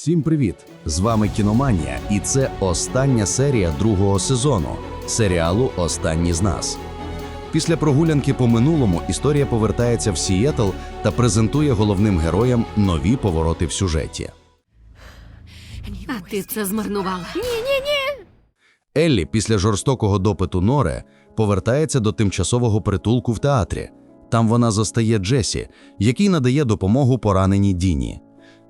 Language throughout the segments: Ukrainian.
Всім привіт! З вами Кіноманія, і це остання серія другого сезону серіалу Останні з нас. Після прогулянки по минулому історія повертається в Сієтл та презентує головним героям нові повороти в сюжеті. А ти це змарнувала. Ні, ні, ні. Еллі після жорстокого допиту Норе повертається до тимчасового притулку в театрі. Там вона застає Джесі, який надає допомогу пораненій Діні.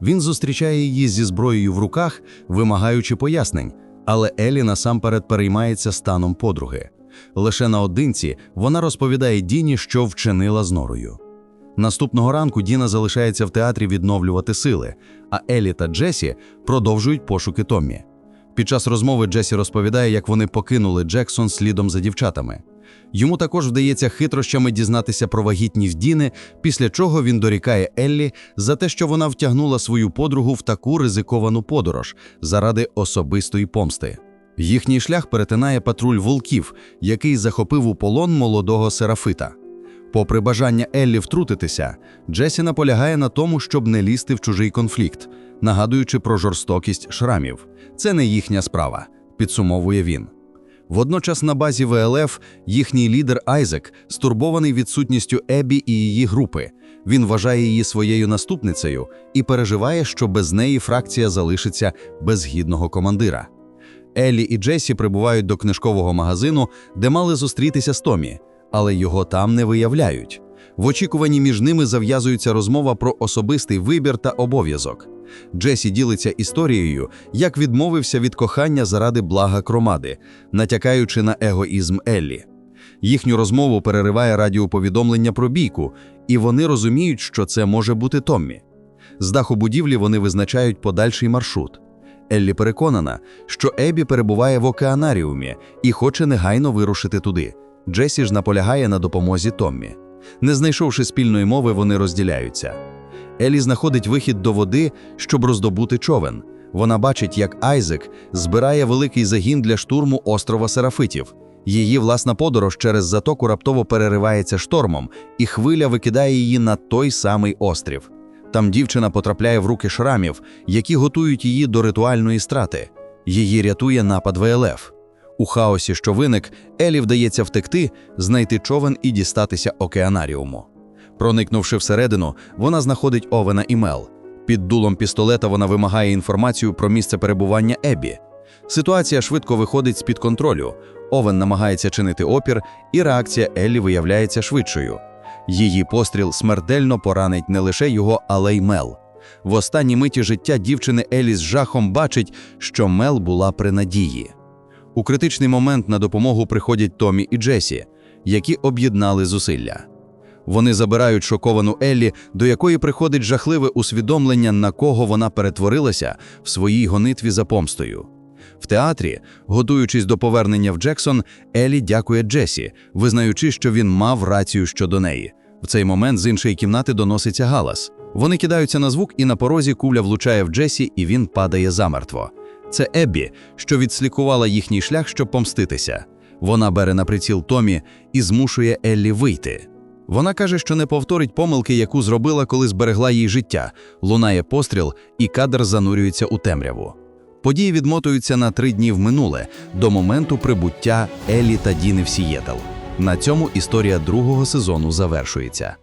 Він зустрічає її зі зброєю в руках, вимагаючи пояснень, але Еллі насамперед переймається станом подруги. Лише наодинці вона розповідає Діні, що вчинила з Норою. Наступного ранку Діна залишається в театрі відновлювати сили, а Еллі та Джесі продовжують пошуки Томмі. Під час розмови Джесі розповідає, як вони покинули Джексон слідом за дівчатами. Йому також вдається хитрощами дізнатися про вагітність Діни, після чого він дорікає Еллі за те, що вона втягнула свою подругу в таку ризиковану подорож заради особистої помсти. Їхній шлях перетинає патруль волків, який захопив у полон молодого серафита. Попри бажання Еллі втрутитися, Джесі наполягає на тому, щоб не лізти в чужий конфлікт, нагадуючи про жорстокість шрамів. Це не їхня справа, підсумовує він. Водночас на базі ВЛФ їхній лідер Айзек стурбований відсутністю Ебі і її групи. Він вважає її своєю наступницею і переживає, що без неї фракція залишиться без гідного командира. Еллі і Джесі прибувають до книжкового магазину, де мали зустрітися з Томі, але його там не виявляють. В очікуванні між ними зав'язується розмова про особистий вибір та обов'язок. Джесі ділиться історією, як відмовився від кохання заради блага кромади, натякаючи на егоїзм Еллі. Їхню розмову перериває радіоповідомлення про бійку, і вони розуміють, що це може бути Томмі. З даху будівлі вони визначають подальший маршрут. Еллі переконана, що Ебі перебуває в океанаріумі і хоче негайно вирушити туди. Джесі ж наполягає на допомозі Томмі. Не знайшовши спільної мови, вони розділяються. Елі знаходить вихід до води, щоб роздобути човен. Вона бачить, як Айзек збирає великий загін для штурму острова Серафитів. Її власна подорож через затоку раптово переривається штормом, і хвиля викидає її на той самий острів. Там дівчина потрапляє в руки шрамів, які готують її до ритуальної страти. Її рятує напад ВЛФ. У хаосі, що виник, Елі вдається втекти, знайти човен і дістатися океанаріуму. Проникнувши всередину, вона знаходить Овена і Мел. Під дулом пістолета вона вимагає інформацію про місце перебування Ебі. Ситуація швидко виходить з-під контролю. Овен намагається чинити опір, і реакція Еллі виявляється швидшою. Її постріл смертельно поранить не лише його, але й Мел. В останній миті життя дівчини Елі з жахом бачить, що Мел була при надії. У критичний момент на допомогу приходять Томі і Джесі, які об'єднали зусилля. Вони забирають шоковану Еллі, до якої приходить жахливе усвідомлення, на кого вона перетворилася в своїй гонитві за помстою. В театрі, готуючись до повернення в Джексон, Еллі дякує Джесі, визнаючи, що він мав рацію щодо неї. В цей момент з іншої кімнати доноситься галас. Вони кидаються на звук, і на порозі куля влучає в Джесі, і він падає замертво. Це Еббі, що відслікувала їхній шлях, щоб помститися. Вона бере на приціл Томі і змушує Еллі вийти. Вона каже, що не повторить помилки, яку зробила, коли зберегла їй життя. Лунає постріл, і кадр занурюється у темряву. Події відмотуються на три дні в минуле до моменту прибуття Елі та Діни в Сієтл. На цьому історія другого сезону завершується.